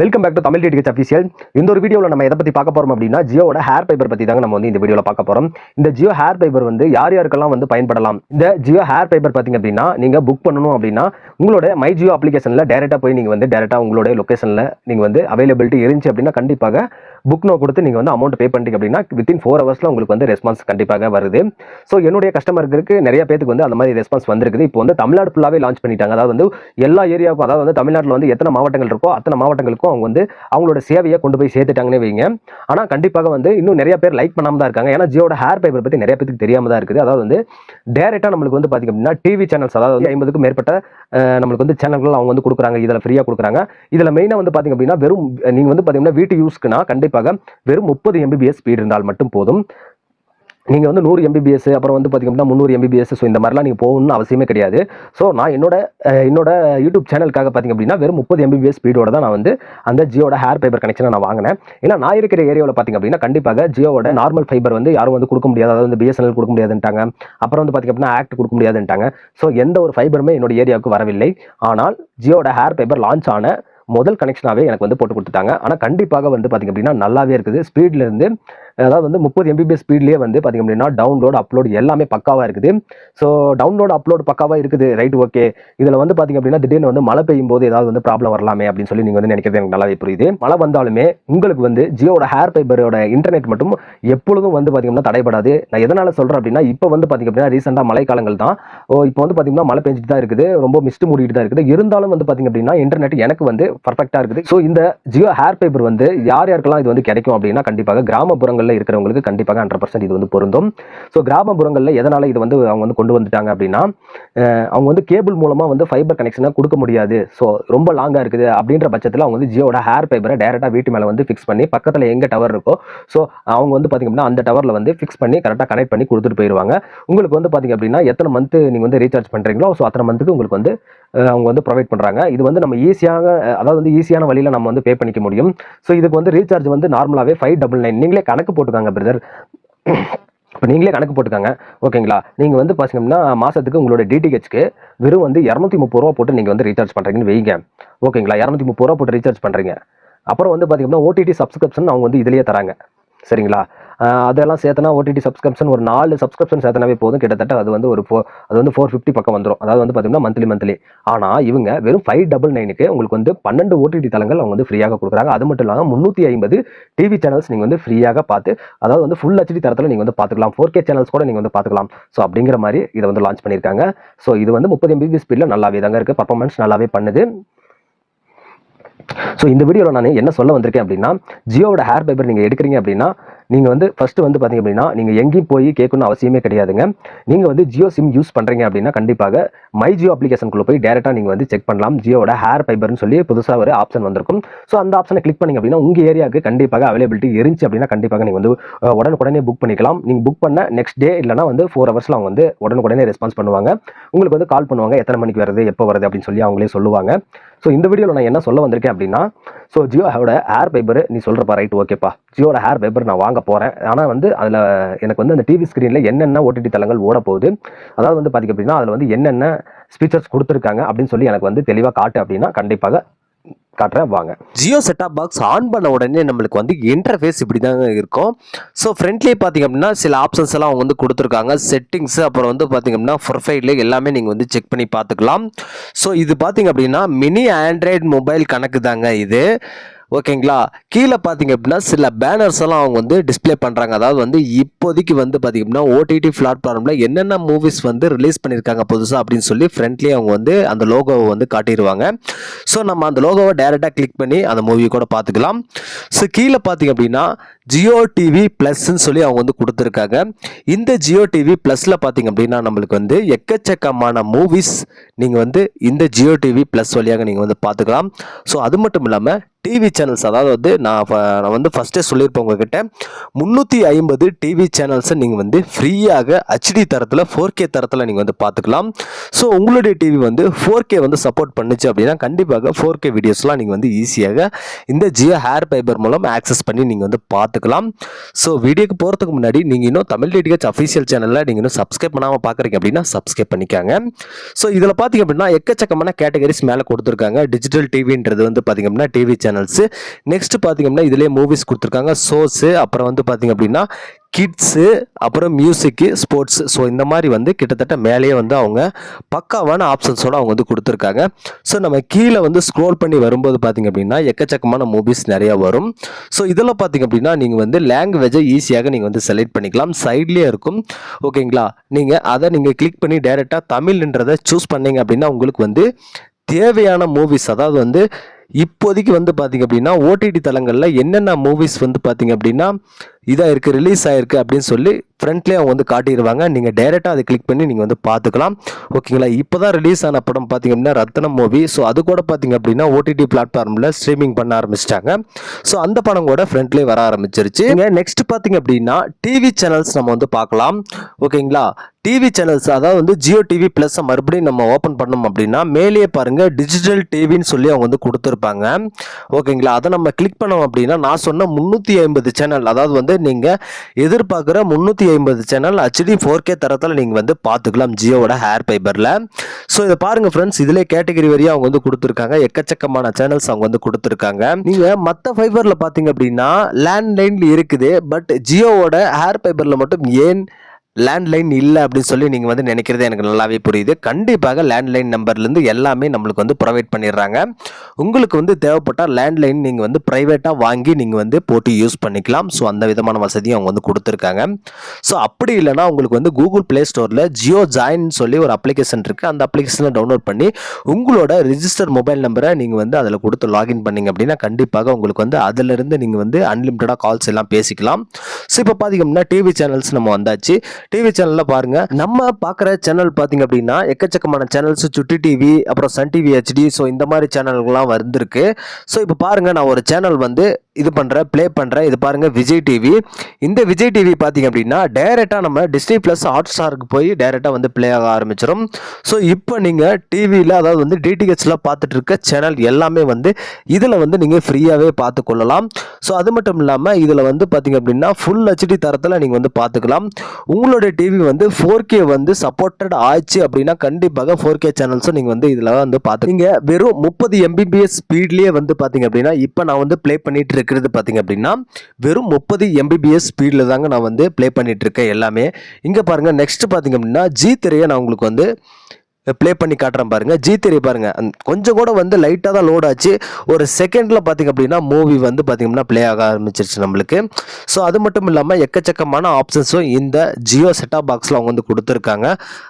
Welcome back to Tamil DTH official இந்த ஒரு வீடியோவில் நம்ம எதை பற்றி பார்க்க போறோம் அப்படின்னா ஜியோட ஹேர் ஃபைபர் பற்றி தாங்க நம்ம வந்து இந்த வீடியோவில் பார்க்க போறோம். இந்த ஜியோ ஹேர் ஃபைபர் வந்து யார் யாருக்கெல்லாம் வந்து பயன்படலாம்? இந்த ஜியோ ஹேர் ஃபைபர் பார்த்திங்க அப்படின்னா நீங்கள் புக் பண்ணணும் அப்படின்னா உங்களோட மை ஜியோ அப்ளிகேஷனில் டேரெக்டாக போய் நீங்கள் வந்து டேரெக்டாக உங்களோட லொக்கேஷனில் நீங்கள் வந்து அவைலபிலிட்டி இருந்துச்சு அப்படின்னா கண்டிப்பாக புக் நோ கொடுத்து நீங்கள் வந்து அமௌண்ட் பே பண்ணிட்டீங்க அப்படின்னா வித்தின் ஃபோர் ஹவர்ஸில் உங்களுக்கு வந்து ரெஸ்பான்ஸ் கண்டிப்பாக வருது. ஸோ என்னுடைய கஸ்டமருக்கு நிறைய பேருக்கு வந்து அந்த மாதிரி ரெஸ்பான்ஸ் வந்திருக்குது. இப்போ வந்து தமிழ்நாடு ஃபுல்லாகவே லான்ச் பண்ணிட்டாங்க. அதாவது வந்து எல்லா ஏரியாவுக்கும் அதாவது வந்து தமிழ்நாட்டில் வந்து எத்தனை மாவட்டங்கள் இருக்கோ அத்தனை மாவட்டங்களுக்கு மாவட்டங்களுக்கும் அவங்க வந்து அவங்களோட சேவையை கொண்டு போய் சேர்த்துட்டாங்கன்னு வைங்க. ஆனால் கண்டிப்பாக வந்து இன்னும் நிறைய பேர் லைக் பண்ணாமல் தான் இருக்காங்க. ஏன்னா ஜியோட ஹேர் ஃபைபர் பற்றி நிறைய பேருக்கு தெரியாமல் தான் இருக்குது. அதாவது வந்து டேரெக்டாக நம்மளுக்கு வந்து பார்த்திங்க அப்படின்னா டிவி சேனல்ஸ் அதாவது வந்து ஐம்பதுக்கும் மேற்பட்ட நம்மளுக்கு வந்து சேனல்கள் அவங்க வந்து கொடுக்குறாங்க. இதில் ஃப்ரீயாக கொடுக்குறாங்க. இதில் மெயினாக வந்து பார்த்திங்க அப்படின்னா வெறும் நீங்கள் வந்து பார்த்தீங்கன்னா வீட்டு யூஸ்க்குனா கண்டிப்பாக வெறும் முப்பது எம்பிபிஎஸ் ஸ்பீடு இருந்தால் மட்டும் போதும். நீங்கள் வந்து நூறு எம்பிபிஎஸ் அப்புறம் வந்து பார்த்திங்கன்னா அப்படின்னா முந்நூறு எம்பிபிஎஸ் ஸோ இந்த மாதிரிலாம் நீங்கள் போகணும்னு அவசியமே கிடையாது. ஸோ நான் என்னோட என்னோட யூடியூப் சேனலுக்காக பார்த்திங்க அப்படின்னா வெறும் முப்பது எம்பிபிஎஸ் ஸ்பீடோட தான் நான் வந்து அந்த ஜியோட ஹேர் ஃபைபர் கனெக்ஷனை நான் வாங்கினேன். ஏன்னா நான் இருக்கிற ஏரியாவில் பார்த்திங்க அப்படின்னா கண்டிப்பாக ஜியோட நார்மல் ஃபைபர் வந்து யாரும் வந்து கொடுக்க முடியாது. அதாவது வந்து பிஎஸ்என்எல் கொடுக்க முடியாதுன்ட்டாங்க. அப்புறம் வந்து பார்த்திங்க அப்படின்னா ஆக்ட் கொடுக்க முடியாதுன்ட்டாங்க. ஸோ எந்த ஒரு ஃபைபருமே என்னோட ஏரியாவுக்கு வரவில்லை. ஆனால் ஜியோட ஹேர் ஃபைபர் லான்ச் ஆன முதல் கனெக்ஷனாகவே எனக்கு வந்து போட்டு கொடுத்துட்டாங்க. ஆனால் கண்டிப்பாக வந்து பார்த்திங்க அப்படின்னா நல்லாவே இருக்குது. ஸ்பீட்லேருந்து அதாவது வந்து முப்பது எம்பிபிஎஸ் ஸ்பீட்லேயே வந்து பார்த்திங்க அப்படின்னா டவுன்லோட் அப்லோட் எல்லாமே பக்காவாக இருக்குது. ஸோ டவுன்லோட் அப்லோட் பக்காவாக இருக்குது. ரைட் ஓகே இதில் வந்து பார்த்திங்க அப்படின்னா திடீர்னு வந்து மழை பெய்யும் போது ஏதாவது வந்து ப்ராப்ளம் வரலாமே அப்படின்னு சொல்லி நீங்கள் வந்து நினைக்கிறது எனக்கு நல்லாவே புரியுது. மழை வந்தாலுமே உங்களுக்கு வந்து ஜியோட ஹேர் ஃபைபரோட இன்டர்நெட் மட்டும் எப்பொழுதும் வந்து பார்த்திங்கன்னா தடைபடாது. நான் எதனால் சொல்கிறேன் அப்படின்னா இப்போ வந்து பார்த்திங்க அப்படின்னா ரீசெண்டாக மழைக்காலங்கள் தான். ஓ இப்போ வந்து பார்த்திங்கன்னா மழை பெஞ்சிட்டு தான் இருக்குது. ரொம்ப மிஸ்ட் மூடிட்டு தான் இருக்குது. இருந்தாலும் வந்து பார்த்திங்க அப்படின்னா இன்டர்நெட் எனக்கு வந்து பர்ஃபெக்டாக இருக்குது. ஸோ இந்த ஜியோ ஹேர் ஃபைபர் வந்து யார் யாருக்கெல்லாம் இது வந்து கிடைக்கும் அப்படின்னா கண்டிப்பாக கிராமப்புறங்கள் கிராமப்புறங்களில் இருக்கிறவங்களுக்கு கண்டிப்பாக ஹண்ட்ரட் பர்சன்ட் இது வந்து பொருந்தும். ஸோ கிராமப்புறங்களில் எதனால் இது வந்து அவங்க வந்து கொண்டு வந்துட்டாங்க அப்படின்னா அவங்க வந்து கேபிள் மூலமாக வந்து ஃபைபர் கனெக்ஷனை கொடுக்க முடியாது. ஸோ ரொம்ப லாங்காக இருக்குது அப்படின்ற பட்சத்தில் அவங்க வந்து ஜியோட ஹேர் ஃபைபரை டேரெக்டாக வீட்டு மேலே வந்து ஃபிக்ஸ் பண்ணி பக்கத்தில் எங்கே டவர் இருக்கோ ஸோ அவங்க வந்து பார்த்திங்க அப்படின்னா அந்த டவரில் வந்து ஃபிக்ஸ் பண்ணி கரெக்டாக கனெக்ட் பண்ணி கொடுத்துட்டு போயிடுவாங்க உங்களுக்கு வந்து பார்த்திங்க அப்படின்னா எத்தனை மந்த்து நீங்கள் வந்து ரீசார்ஜ் பண்ணுறீங்களோ ஸோ அத்தனை மந்த்துக்கு உங்களுக்கு வந்து அவங்க வந்து ப்ரொவைட் பண்ணுறாங்க இது வந்து நம்ம ஈஸியாக அதாவது வந்து ஈஸியான வழியில் நம்ம வந்து பே பண்ணிக்க முடியும். ஸோ இதுக்கு வந்து ரீசார்ஜ் வந்து நார்மலாகவே ஃபைவ் டபுள் நைன் நீங்களே கணக்கு போட்டுக்காங்க பிரதர் இப்போ நீங்களே கணக்கு போட்டுக்காங்க. ஓகேங்களா? நீங்கள் வந்து பார்த்தீங்கன்னா மாதத்துக்கு உங்களோட டிடிஹெச்க்கு வெறும் வந்து இரநூத்தி முப்பது ரூபா போட்டு நீங்கள் வந்து ரீசார்ஜ் பண்ணுறீங்கன்னு வைங்க. ஓகேங்களா? இரநூத்தி முப்பது ரூபா போட்டு ரீசார்ஜ் பண்ணுறீங்க அப்புறம் வந்து பார்த்தீங்கன்னா ஓடிடி சப்ஸ்கிரிப்ஷன் அவங்க வந்து இதுலேயே தராங்க. சரிங்களா? அதெல்லாம் சேர்த்தனா ஓடிடி சப்ஸ்கிரிப்ஷன் ஒரு நாலு சப்ஸ்கிரிப்ஷன் சேர்த்தனாவே போதும். கிட்டத்தட்ட அது வந்து ஒரு ஃபோ அது வந்து ஃபோர் ஃபிஃப்டி பக்கம் வந்துடும் அதாவது வந்து பார்த்தீங்கன்னா மந்த்லி மந்த்லி ஆனால் இவங்க வெறும் ஃபைவ் டபுள் நைனுக்கு உங்களுக்கு வந்து பன்னெண்டு ஓடிடி தளங்கள் அவங்க வந்து ஃப்ரீயாக கொடுக்குறாங்க. அது மட்டும் இல்லாமல் முந்நூற்றி ஐம்பது டிவி சேனல்ஸ் நீங்கள் வந்து ஃப்ரீயாக பார்த்து அதாவது வந்து ஃபுல் ஹெச்டி தரத்தில் நீங்கள் வந்து பார்த்துக்கலாம். ஃபோர் கே சேனல்ஸ் கூட நீங்கள் வந்து பார்த்துக்கலாம். ஸோ அப்படிங்கிற மாதிரி இதை வந்து லான்ச் பண்ணியிருக்காங்க. ஸோ இது வந்து முப்பது எம்பிபி ஸ்பீடில் நல்லாவே தாங்க இருக்குது பர்ஃபார்மன்ஸ் நல்லாவே பண்ணுது. ஸோ இந்த வீடியோவில் நான் என்ன சொல்ல வந்திருக்கேன் அப்படின்னா ஜியோவோட ஹேர் பைபர் நீங்கள் எடுக்கிறீங்க அப்படின்னா நீங்கள் வந்து ஃபஸ்ட்டு வந்து பார்த்தீங்க அப்படின்னா நீங்கள் எங்கேயும் போய் கேட்கணும்னு அவசியமே கிடையாதுங்க. நீங்கள் வந்து ஜியோ சிம் யூஸ் பண்ணுறீங்க அப்படின்னா கண்டிப்பாக மை ஜியோ அப்ளிகேஷனுக்குள்ளே போய் டேரெக்டாக நீங்கள் வந்து செக் பண்ணலாம். ஜியோட ஹேர் ஃபைபர்னு சொல்லி புதுசாக ஒரு ஆப்ஷன் வந்திருக்கும். ஸோ அந்த ஆப்ஷனை கிளிக் பண்ணிங்க அப்படின்னா உங்கள் ஏரியாவுக்கு கண்டிப்பாக அவைலபிலிட்டி இருந்துச்சு அப்படின்னா கண்டிப்பாக நீங்கள் வந்து உடனுக்குடனே புக் பண்ணிக்கலாம். நீங்கள் புக் பண்ண நெக்ஸ்ட் டே இல்லைனா வந்து ஃபோர் ஹவர்ஸில் அவங்க வந்து உடனுக்குடனே ரெஸ்பான்ஸ் பண்ணுவாங்க. உங்களுக்கு வந்து கால் பண்ணுவாங்க. எத்தனை மணிக்கு வருது எப்போ வருது அப்படின்னு சொல்லி அவங்களே சொல்லுவாங்க. ஸோ இந்த வீடியோவில் நான் என்ன சொல்ல வந்திருக்கேன் அப்படின்னா ஸோ ஜியோவோட ஹேர் ஃபைபர் நீ சொல்கிறப்பா ரைட் ஓகேப்பா ஜியோட ஹேர் ஃபைபர் நான் வாங்க போகிறேன் ஆனால் வந்து அதில் எனக்கு வந்து அந்த டிவி ஸ்க்ரீனில் என்னென்ன ஓடிடி தளங்கள் ஓட போகுது அதாவது வந்து பார்த்திங்க அப்படின்னா அதில் வந்து என்னென்ன ஸ்பீச்சர்ஸ் கொடுத்துருக்காங்க அப்படின்னு சொல்லி எனக்கு வந்து தெளிவாக காட்டு அப்படின்னா கண்டிப்பாக காட்டுறேன் வாங்க. ஜியோ செட்டாப் பாக்ஸ் ஆன் பண்ண உடனே நம்மளுக்கு வந்து இன்டர்ஃபேஸ் இப்படி தாங்க இருக்கும். ஸோ ஃப்ரண்ட்லேயே பார்த்தீங்க அப்படின்னா சில ஆப்ஷன்ஸ் எல்லாம் அவங்க வந்து கொடுத்துருக்காங்க. செட்டிங்ஸ் அப்புறம் வந்து பார்த்தீங்க அப்படின்னா ப்ரொஃபைல் எல்லாமே நீங்கள் வந்து செக் பண்ணி பார்த்துக்கலாம். ஸோ இது பார்த்திங்க அப்படின்னா மினி ஆண்ட்ராய்டு மொபைல் கணக்கு தாங்க இது. ஓகேங்களா? கீழே பார்த்தீங்க அப்படின்னா சில பேனர்ஸ் எல்லாம் அவங்க வந்து டிஸ்ப்ளே பண்ணுறாங்க அதாவது வந்து இப்போதைக்கு வந்து பார்த்தீங்க அப்படின்னா ஓடிடி பிளாட்ஃபார்மில் என்னென்ன மூவிஸ் வந்து ரிலீஸ் பண்ணியிருக்காங்க புதுசாக அப்படின்னு சொல்லி ஃப்ரண்ட்லேயே அவங்க வந்து அந்த லோகோவை வந்து காட்டிடுவாங்க ஸோ நம்ம அந்த லோகோவை டேரெக்டாக கிளிக் பண்ணி அந்த மூவியை கூட பார்த்துக்கலாம் ஸோ கீழே பார்த்தீங்க அப்படின்னா ஜியோ டிவி ப்ளஸ்ன்னு சொல்லி அவங்க வந்து கொடுத்துருக்காங்க. இந்த ஜியோ டிவி ப்ளஸில் பார்த்தீங்க அப்படின்னா நம்மளுக்கு வந்து எக்கச்சக்கமான மூவிஸ் நீங்கள் வந்து இந்த ஜியோ டிவி ப்ளஸ் வழியாக நீங்கள் வந்து பார்த்துக்கலாம் ஸோ அது மட்டும் இல்லாமல் டிவி சேனல்ஸ் அதாவது வந்து நான் நான் வந்து ஃபஸ்ட்டே சொல்லியிருப்பேன் உங்ககிட்ட. முந்நூற்றி ஐம்பது டிவி சேனல்ஸை நீங்கள் வந்து ஃப்ரீயாக ஹெச்டி தரத்தில் ஃபோர் கே தரத்தில் நீங்கள் வந்து பார்த்துக்கலாம் ஸோ உங்களுடைய டிவி வந்து ஃபோர் கே வந்து சப்போர்ட் பண்ணுச்சு அப்படின்னா கண்டிப்பாக ஃபோர் கே வீடியோஸ்லாம் நீங்கள் வந்து ஈஸியாக இந்த ஜியோ ஹேர் ஃபைபர் மூலம் ஆக்சஸ் பண்ணி நீங்கள் வந்து பார்த்து பார்த்துக்கலாம். ஸோ வீடியோக்கு போகிறதுக்கு முன்னாடி நீங்கள் இன்னும் தமிழ் டிடிஹெச் அஃபீஷியல் சேனலில் நீங்கள் இன்னும் சப்ஸ்கிரைப் பண்ணாமல் பார்க்குறீங்க அப்படின்னா சப்ஸ்கிரைப் பண்ணிக்காங்க. ஸோ இதில் பார்த்தீங்க அப்படின்னா எக்கச்சக்கமான கேட்டகரிஸ் மேலே கொடுத்துருக்காங்க. டிஜிட்டல் டிவின்றது வந்து பார்த்தீங்க அப்படின்னா டிவி சேனல்ஸு நெக்ஸ்ட் பார்த்திங்க அப்படின்னா இதுலேயே மூவிஸ் கொடுத்துருக்காங்க. ஷோஸு அப்புறம் வந்து பார்த்தீங்க அப்படின்னா கிட்ஸு அப்புறம் மியூசிக்கு ஸ்போர்ட்ஸ் ஸோ இந்த மாதிரி வந்து கிட்டத்தட்ட மேலேயே வந்து அவங்க பக்காவான ஆப்ஷன்ஸோடு அவங்க வந்து கொடுத்துருக்காங்க. ஸோ நம்ம கீழே வந்து ஸ்க்ரோல் பண்ணி வரும்போது பார்த்தீங்க அப்படின்னா எக்கச்சக்கமான மூவிஸ் நிறையா வரும். ஸோ இதில் பார்த்தீங்க அப்படின்னா நீங்கள் வந்து லாங்குவேஜை ஈஸியாக நீங்கள் வந்து செலக்ட் பண்ணிக்கலாம். சைட்லேயே இருக்கும். ஓகேங்களா நீங்கள் அதை நீங்கள் கிளிக் பண்ணி டைரெக்டாக தமிழ்ன்றதை சூஸ் பண்ணீங்க அப்படின்னா உங்களுக்கு வந்து தேவையான மூவிஸ் அதாவது வந்து இப்போதைக்கு வந்து பார்த்தீங்க அப்படின்னா ஓடிடி தளங்களில் என்னென்ன மூவிஸ் வந்து பார்த்திங்க அப்படின்னா இதாக இருக்குது ரிலீஸ் ஆகிருக்கு அப்படின்னு சொல்லி ஃப்ரண்ட்லேயே அவங்க வந்து காட்டிடுவாங்க நீங்கள் டைரெக்டாக அதை கிளிக் பண்ணி நீங்கள் வந்து பார்த்துக்கலாம். ஓகேங்களா இப்போ தான் ரிலீஸ் ஆன படம் பார்த்தீங்க அப்படின்னா ரத்னம் மூவி ஸோ அது கூட பார்த்தீங்க அப்படின்னா ஓடிடி பிளாட்ஃபார்மில் ஸ்ட்ரீமிங் பண்ண ஆரம்பிச்சிட்டாங்க. ஸோ அந்த படம் கூட ஃப்ரண்ட்லேயே வர ஆரம்பிச்சிருச்சு. நீங்கள் நெக்ஸ்ட் பார்த்தீங்க அப்படின்னா டிவி சேனல்ஸ் நம்ம வந்து பார்க்கலாம். ஓகேங்களா டிவி சேனல்ஸ் அதாவது வந்து ஜியோ டிவி ப்ளஸ் மறுபடியும் நம்ம ஓப்பன் பண்ணோம் அப்படின்னா மேலேயே பாருங்கள் டிஜிட்டல் டிவின்னு சொல்லி அவங்க வந்து கொடுத்துருப்பாங்க. ஓகேங்களா அதை நம்ம கிளிக் பண்ணோம் அப்படின்னா நான் சொன்ன முந்நூற்றி ஐம்பது சேனல் அதாவது வந்து நீங்கள் எதிர்பார்க்குற முந்நூற்றி ஐம்பது சேனல் ஹெச்டி ஃபோர் கே தரத்தில் நீங்கள் வந்து பார்த்துக்கலாம் ஜியோவோட ஹேர் ஃபைபரில் ஸோ இதை பாருங்கள் ஃப்ரெண்ட்ஸ் இதிலே கேட்டகரி வரையும் அவங்க வந்து கொடுத்துருக்காங்க. எக்கச்சக்கமான சேனல்ஸ் அவங்க வந்து கொடுத்துருக்காங்க. நீங்கள் மற்ற ஃபைபரில் பார்த்தீங்க அப்படின்னா லேண்ட்லைனில் இருக்குது. பட் ஜியோவோட ஹேர் ஃபைபரில் மட்டும் ஏன் லேண்ட்லைன் இல்லை அப்படின்னு சொல்லி நீங்கள் வந்து நினைக்கிறது எனக்கு நல்லாவே புரியுது. கண்டிப்பாக லேண்ட்லைன் நம்பர்லேருந்து எல்லாமே நம்மளுக்கு வந்து ப்ரொவைட் பண்ணிடுறாங்க. உங்களுக்கு வந்து தேவைப்பட்டால் லேண்ட்லைன் நீங்கள் வந்து ப்ரைவேட்டாக வாங்கி நீங்கள் வந்து போட்டு யூஸ் பண்ணிக்கலாம். ஸோ அந்த விதமான வசதியும் அவங்க வந்து கொடுத்துருக்காங்க. ஸோ அப்படி இல்லைனா உங்களுக்கு வந்து கூகுள் ப்ளே ஸ்டோரில் ஜியோ ஜாயின் சொல்லி ஒரு அப்ளிகேஷன் இருக்குது அந்த அப்ளிகேஷனை டவுன்லோட் பண்ணி உங்களோட ரிஜிஸ்டர் மொபைல் நம்பரை நீங்கள் வந்து அதில் கொடுத்து லாகின் பண்ணீங்க அப்படின்னா கண்டிப்பாக உங்களுக்கு வந்து அதிலிருந்து நீங்கள் வந்து அன்லிமிட்டடாக கால்ஸ் எல்லாம் பேசிக்கலாம். ஸோ இப்போ பார்த்தீங்கன்னா டிவி சேனல்ஸ் நம்ம வந்தாச்சு. டிவி சேனலில் பாருங்க. நம்ம பார்க்குற சேனல் பார்த்தீங்க அப்படின்னா எக்கச்சக்கமான சேனல்ஸ் சுட்டி டிவி அப்புறம் சன் டிவி ஹெச்டி ஸோ இந்த மாதிரி சேனல்கள்லாம் வந்திருக்கு. ஸோ இப்போ பாருங்க நான் ஒரு சேனல் வந்து இது பண்ணுறேன் ப்ளே பண்ணுறேன் இது பாருங்க விஜய் டிவி இந்த விஜய் டிவி பார்த்தீங்க அப்படின்னா டைரெக்டாக நம்ம டிஸ்னி ப்ளஸ் ஹாட் ஸ்டாருக்கு போய் டைரெக்டாக வந்து ப்ளே ஆக ஆரம்பிச்சிடும் ஸோ இப்போ நீங்கள் டிவியில் அதாவது வந்து டிடிஹெச்சில் பார்த்துட்டு இருக்க சேனல் எல்லாமே வந்து இதில் வந்து நீங்கள் ஃப்ரீயாகவே பார்த்து கொள்ளலாம் ஸோ அது மட்டும் இல்லாமல் இதில் வந்து பார்த்தீங்க அப்படின்னா ஃபுல் ஹெச்டி தரத்தில் நீங்கள் வந்து பார்த்துக்கலாம் உங்களுடைய டிவி வந்து ஃபோர் கே வந்து சப்போர்ட்டட் ஆச்சு அப்படின்னா கண்டிப்பாக ஃபோர் கே சேனல்ஸும் நீங்கள் வந்து இதில் வந்து பார்த்து வெறும் முப்பது எம்பிபிஎஸ் ஸ்பீட்லேயே வந்து பார்த்தீங்க அப்படின்னா இப்போ நான் வந்து ப்ளே பண்ணிட்டு இருக்கிறது பார்த்தீங்க அப்படின்னா வெறும் முப்பது எம்பிபிஎஸ் ஸ்பீடில் தாங்க நான் வந்து ப்ளே பண்ணிட்டு இருக்கேன் எல்லாமே. இங்கே பாருங்கள் நெக்ஸ்ட் பார்த்தீங்க அப்படின்னா ஜி திரையை நான் உங்களுக்கு வந்து ப்ளே பண்ணி காட்டுறேன் பாருங்கள் ஜி தெரிய பாருங்கள் கொஞ்சம் கூட வந்து லைட்டாக தான் லோட் ஆச்சு. ஒரு செகண்டில் பார்த்தீங்க அப்படின்னா மூவி வந்து பார்த்திங்கன்னா ப்ளே ஆக ஆரம்பிச்சிருச்சு நம்மளுக்கு. ஸோ அது மட்டும் இல்லாமல் எக்கச்சக்கமான ஆப்ஷன்ஸும் இந்த ஜியோ செட்டாப் பாக்ஸில் அவங்க வந்து கொடுத்துருக்காங்க.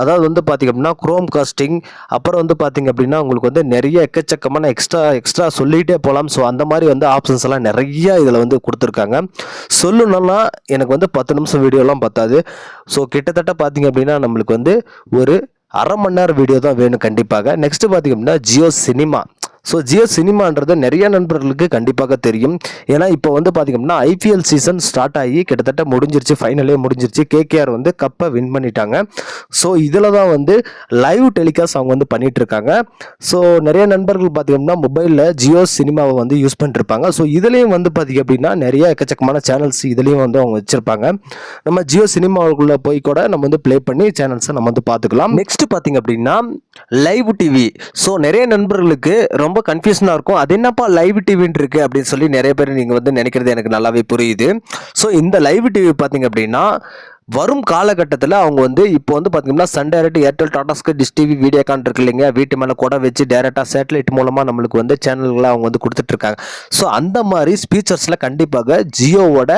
அதாவது வந்து பார்த்தீங்க அப்படின்னா குரோம் காஸ்டிங் அப்புறம் வந்து பார்த்திங்க அப்படின்னா உங்களுக்கு வந்து நிறைய எக்கச்சக்கமான எக்ஸ்ட்ரா எக்ஸ்ட்ரா சொல்லிகிட்டே போகலாம் ஸோ அந்த மாதிரி வந்து ஆப்ஷன்ஸ் எல்லாம் நிறைய இதில் வந்து கொடுத்துருக்காங்க. சொல்லணும்னா எனக்கு வந்து பத்து நிமிஷம் வீடியோலாம் பத்தாது. ஸோ கிட்டத்தட்ட பார்த்தீங்க அப்படின்னா நம்மளுக்கு வந்து ஒரு அரை மணி நேரம் வீடியோ தான் வேணும் கண்டிப்பாக. நெக்ஸ்ட் பார்த்தீங்க அப்படின்னா ஜியோ சினிமா ஸோ ஜியோ சினிமான்றது நிறைய நண்பர்களுக்கு கண்டிப்பாக தெரியும். ஏன்னா இப்போ வந்து பார்த்திங்கன்னா ஐபிஎல் சீசன் ஸ்டார்ட் ஆகி கிட்டத்தட்ட முடிஞ்சிருச்சு ஃபைனலே முடிஞ்சிருச்சு. கேகேஆர் வந்து கப்பை வின் பண்ணிட்டாங்க. ஸோ இதில் தான் வந்து லைவ் டெலிகாஸ்ட் அவங்க வந்து பண்ணிட்டு இருக்காங்க ஸோ நிறைய நண்பர்கள் பார்த்தீங்கன்னா மொபைலில் ஜியோ சினிமாவை வந்து யூஸ் பண்ணிருப்பாங்க ஸோ இதுலேயும் வந்து பார்த்தீங்க அப்படின்னா நிறைய எக்கச்சக்கமான சேனல்ஸ் இதுலேயும் வந்து அவங்க வச்சுருப்பாங்க. நம்ம ஜியோ சினிமாவுக்குள்ளே போய் கூட நம்ம வந்து ப்ளே பண்ணி சேனல்ஸை நம்ம வந்து பார்த்துக்கலாம் நெக்ஸ்ட் பார்த்தீங்க அப்படின்னா லைவ் டிவி ஸோ நிறைய நண்பர்களுக்கு ரொம்ப கன்ஃபியூஷனாக இருக்கும். அது என்னப்பா லைவ் டிவின்னு இருக்குது அப்படின்னு சொல்லி நிறைய பேர் நீங்கள் வந்து நினைக்கிறது எனக்கு நல்லாவே புரியுது. ஸோ இந்த லைவ் டிவி பார்த்தீங்க அப்படின்னா வரும் காலகட்டத்தில் அவங்க வந்து இப்போ வந்து பார்த்தீங்கன்னா சன் டேரக்ட் ஏர்டெல் டாடாஸ்க்கு டிஷ் டிவி வீடியோகான் இருக்கு இல்லைங்க. வீட்டு மேலே கூட வச்சு டேரெக்டாக சேட்டலைட் மூலமாக நம்மளுக்கு வந்து சேனல்களை அவங்க வந்து கொடுத்துட்ருக்காங்க ஸோ அந்த மாதிரி ஸ்பீச்சர்ஸில் கண்டிப்பாக ஜியோவோட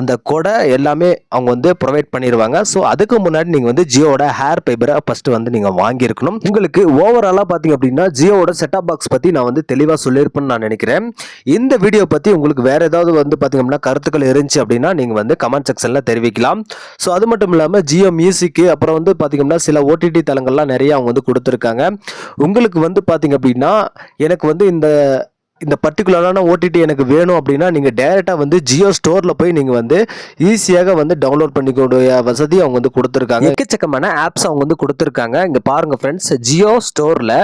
அந்த கொடை எல்லாமே அவங்க வந்து ப்ரொவைட் பண்ணிடுவாங்க ஸோ அதுக்கு முன்னாடி நீங்கள் வந்து ஜியோவோட ஹேர் ஃபைபரை ஃபஸ்ட்டு வந்து நீங்கள் வாங்கியிருக்கணும். உங்களுக்கு ஓவராலாக பார்த்தீங்க அப்படின்னா ஜியோவோட செட்டாப் பாக்ஸ் பற்றி நான் வந்து தெளிவாக சொல்லியிருப்பேன்னு நான் நினைக்கிறேன். இந்த வீடியோ பற்றி உங்களுக்கு வேறு ஏதாவது வந்து பார்த்தீங்க அப்படின்னா கருத்துக்கள் இருந்துச்சு அப்படின்னா நீங்கள் வந்து கமெண்ட் செக்ஷனில் தெரிவிக்கலாம். ஸோ அது மட்டும் இல்லாமல் ஜியோ மியூசிக்கு அப்புறம் வந்து பார்த்தீங்கன்னா சில ஓடிடி தளங்கள்லாம் நிறைய அவங்க வந்து கொடுத்துருக்காங்க. உங்களுக்கு வந்து பார்த்தீங்க அப்படின்னா எனக்கு வந்து இந்த இந்த பர்டிகுலரான ஓடிடி எனக்கு வேணும் அப்படின்னா நீங்கள் டேரெக்டாக வந்து ஜியோ ஸ்டோரில் போய் நீங்கள் வந்து ஈஸியாக வந்து டவுன்லோட் பண்ணிக்கூடிய வசதி அவங்க வந்து கொடுத்துருக்காங்க. எக்கச்சக்கமான ஆப்ஸ் அவங்க வந்து கொடுத்துருக்காங்க. இங்கே பாருங்கள் ஃப்ரெண்ட்ஸ் ஜியோ ஸ்டோரில்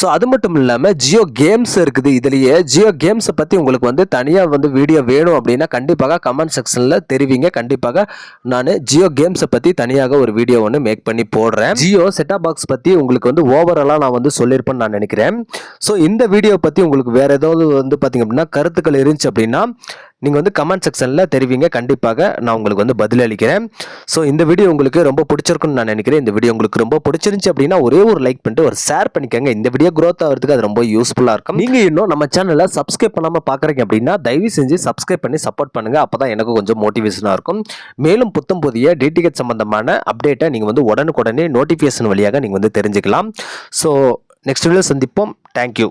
ஸோ அது மட்டும் இல்லாமல் ஜியோ கேம்ஸ் இருக்குது. இதுலேயே ஜியோ கேம்ஸை பற்றி உங்களுக்கு வந்து தனியாக வந்து வீடியோ வேணும் அப்படின்னா கண்டிப்பாக கமெண்ட் செக்ஷனில் தெரிவிங்க. கண்டிப்பாக நான் ஜியோ கேம்ஸை பற்றி தனியாக ஒரு வீடியோ ஒன்று மேக் பண்ணி போடுறேன். ஜியோ செட்டா பாக்ஸ் பற்றி உங்களுக்கு வந்து ஓவராலாக நான் வந்து சொல்லியிருப்பேன்னு நான் நினைக்கிறேன். ஸோ இந்த வீடியோ பற்றி உங்களுக்கு வேறு ஏதாவது வந்து பார்த்தீங்க அப்படின்னா கருத்துக்கள் இருந்துச்சு அப்படின்னா நீங்கள் வந்து கமெண்ட் செக்ஷனில் தெரிவிங்க. கண்டிப்பாக நான் உங்களுக்கு வந்து பதிலளிக்கிறேன் ஸோ இந்த வீடியோ உங்களுக்கு ரொம்ப பிடிச்சிருக்குன்னு நான் நினைக்கிறேன். இந்த வீடியோ உங்களுக்கு ரொம்ப பிடிச்சிருந்துச்சி அப்படின்னா ஒரே ஒரு லைக் பண்ணிட்டு ஒரு ஷேர் பண்ணிக்கோங்க. இந்த வீடியோ க்ரோத் ஆகிறதுக்கு அது ரொம்ப யூஸ்ஃபுல்லாக இருக்கும். நீங்கள் இன்னும் நம்ம சேனலை சப்ஸ்கிரைப் பண்ணாமல் பார்க்குறீங்க அப்படின்னா தயவு செஞ்சு சப்ஸ்கிரைப் பண்ணி சப்போர்ட் பண்ணுங்கள் அப்போ தான் எனக்கு கொஞ்சம் மோட்டிவேஷனாக இருக்கும். மேலும் புத்தம் புதிய டிடிஹெச் சம்பந்தமான அப்டேட்டை நீங்கள் வந்து உடனுக்குடனே நோட்டிஃபிகேஷன் வழியாக நீங்கள் வந்து தெரிஞ்சுக்கலாம். ஸோ நெக்ஸ்ட் வீடியோ சந்திப்போம். Thank you